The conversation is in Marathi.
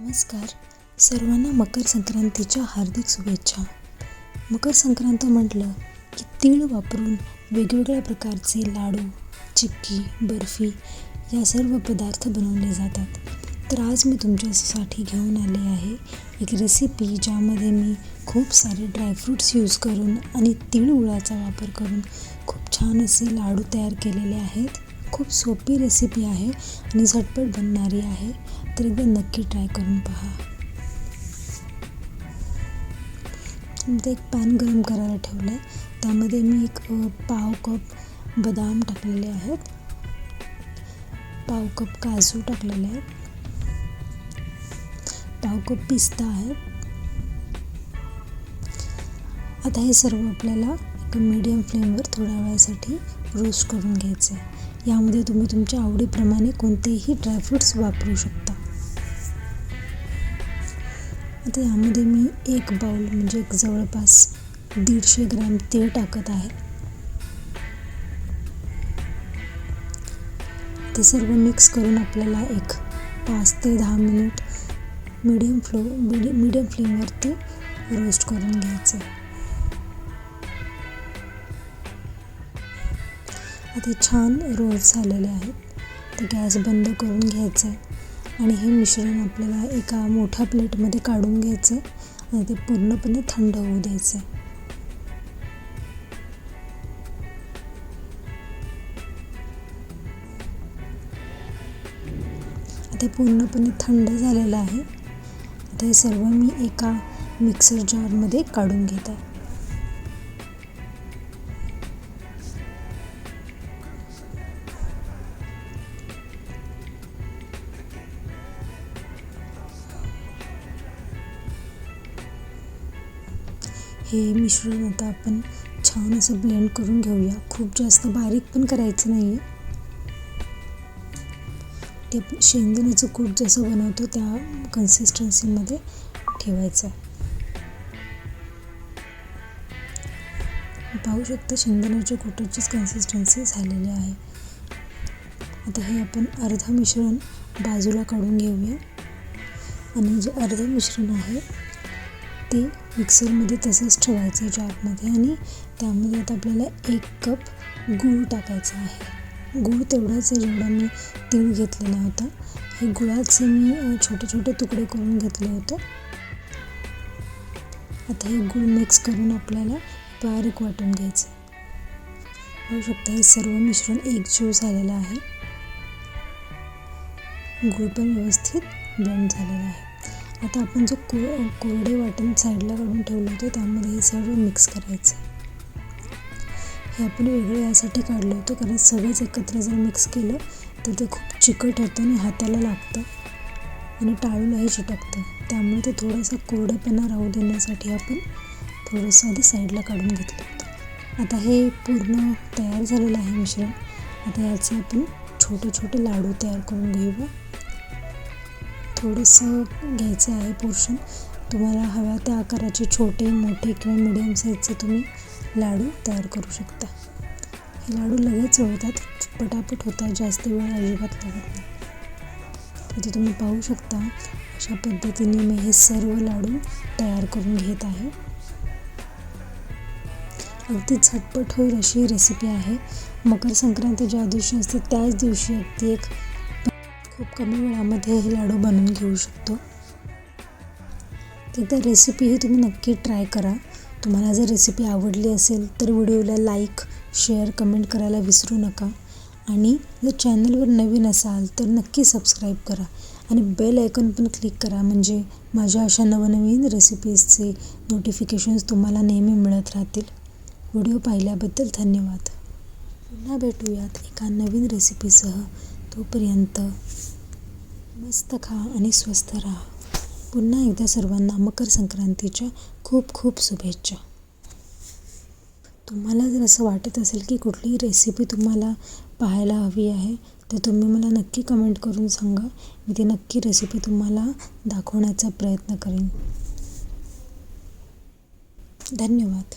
नमस्कार. सर्वांना मकर संक्रांतीच्या हार्दिक शुभेच्छा. मकर संक्रांत म्हटलं की तीळ वापरून वेगवेगळ्या प्रकारचे लाडू चिक्की बर्फी या सर्व पदार्थ बनवले जातात. तर आज मी तुमच्यासाठी घेऊन आले आहे एक रेसिपी ज्यामध्ये मी खूप सारे ड्रायफ्रूट्स यूज करून आणि तीळ गुळाचा वापर करून खूप छान असे लाडू तयार केलेले आहेत. खूप सोपी रेसिपी आहे आणि झटपट बनणारी आहे. तर एकदा नक्की ट्राय करून पहा. इथे एक पॅन गरम करायला ठेवलं आहे त्यामध्ये मी एक पाव कप बदाम टाकलेले आहेत. पाव कप काजू टाकलेले आहेत. पाव कप पिस्ता आहे. आता हे सर्व आपल्याला एका मीडियम फ्लेमवर थोड्या वेळासाठी रोस्ट करून घ्यायचं आहे यामध्ये तुम्ही तुमच्या आवडीप्रमाणे कोणतेही ड्रायफ्रूट्स वापरू शकता. आता यामध्ये मी एक बाउल म्हणजे एक जवळपास दीडशे ग्रॅम तेल टाकत आहे. ते सर्व मिक्स करून आपल्याला एक पाच ते दहा मिनिट मीडियम फ्लो मीडियम फ्लेमवरती रोस्ट करून घ्यायचं आता छान रोस्ट झालेले आहेत. तर गॅस बंद करून घ्यायचं आहे आणि हे मिश्रण आपल्याला एका मोठ्या प्लेटमध्ये काढून घ्यायचं आहे आणि ते पूर्णपणे थंड होऊ द्यायचं आहे ते पूर्णपणे थंड झालेलं आहे. आता हे सर्व मी एका मिक्सर जारमध्ये काढून घेत आहे. हे मिश्रण आता आपण छान असं ब्लेंड करून घेऊया. खूप जास्त बारीक पण करायचं नाही आहे ते आपण शेंगदाण्याचं कूट जसं बनवतो त्या कन्सिस्टन्सीमध्ये ठेवायचं आहे. पाहू शकता शेंगदाण्याच्या कुटाचीच कन्सिस्टन्सी झालेली आहे. आता हे आपण अर्धा मिश्रण बाजूला काढून घेऊया. आणि जे अर्ध मिश्रण आहे ते मिक्सरमध्ये तसंच ठेवायचं आहे जारमध्ये आणि त्यामध्ये आता आपल्याला एक कप गूळ टाकायचा आहे. गूळ तेवढाच आहे जेवढा मी तीळ घेतलेला होता. हे गुळाचे मी छोटे छोटे तुकडे करून घेतले होते. आता हे गूळ मिक्स करून आपल्याला बारीक वाटून घ्यायचं. होऊ शकता हे सर्व मिश्रण एकजीव झालेलं आहे. गूळ पण व्यवस्थित ब्लेंड झालेलं आहे. आता आपण जो को कोरडे वाटण साईडला काढून ठेवलं होतं त्यामध्ये हे सर्व मिक्स करायचं. हे आपण वेगळं यासाठी काढलं होतं कारण सगळंच एकत्र जर मिक्स केलं तर ते खूप चिकट होतं आणि हाताला लागतं आणि टाळूलाही चिटकतं. त्यामुळे ते थोडासा कोरडेपणा राहू देण्यासाठी आपण थोडंसं आधी साईडला काढून घेतलं होतं. आता हे पूर्ण तयार झालेलं आहे मिश्रण. आता याचे आपण छोटे छोटे लाडू तयार करून घेऊया. थोडंसं घ्यायचं आहे पोर्शन. तुम्हाला हव्या त्या आकाराचे छोटे मोठे किंवा मिडियम साईजचे तुम्ही लाडू तयार करू शकता. हे लाडू लगेच होतात पटापट होतात. जास्त वेळ अजिबात लागत नाही. इथे तुम्ही पाहू शकता. अशा पद्धतीने मी हे सर्व लाडू तयार करून घेत आहे. अगदी झटपट होईल अशी रेसिपी आहे. मकर संक्रांती ज्या दिवशी असते. त्याच दिवशी अगदी एक खूप कमी वेळामध्ये हे लाडू बनवून घेऊ शकतो. एकदा रेसिपी ही तुम्ही नक्की ट्राय करा. तुम्हाला जर रेसिपी आवडली असेल तर व्हिडिओला लाईक शेअर कमेंट करायला विसरू नका. आणि जर चॅनलवर नवीन असाल तर नक्की सबस्क्राईब करा. आणि बेल आयकॉन पण क्लिक करा. म्हणजे माझ्या अशा नवनवीन रेसिपीजचे नोटिफिकेशन्स तुम्हाला नेहमी मिळत राहतील. व्हिडिओ पाहिल्याबद्दल धन्यवाद. पुन्हा भेटूयात एका नवीन रेसिपीसह. तोपर्यंत मस्त खा आणि स्वस्थ राहा. पुन्हा एकदा सर्वांना मकर संक्रांतीच्या खूप खूप शुभेच्छा. तुम्हाला जर असं वाटत असेल की कुठलीही रेसिपी तुम्हाला पाहायला हवी आहे तर तुम्ही मला नक्की कमेंट करून सांगा. मी ती नक्की रेसिपी तुम्हाला दाखवण्याचा प्रयत्न करेन. धन्यवाद.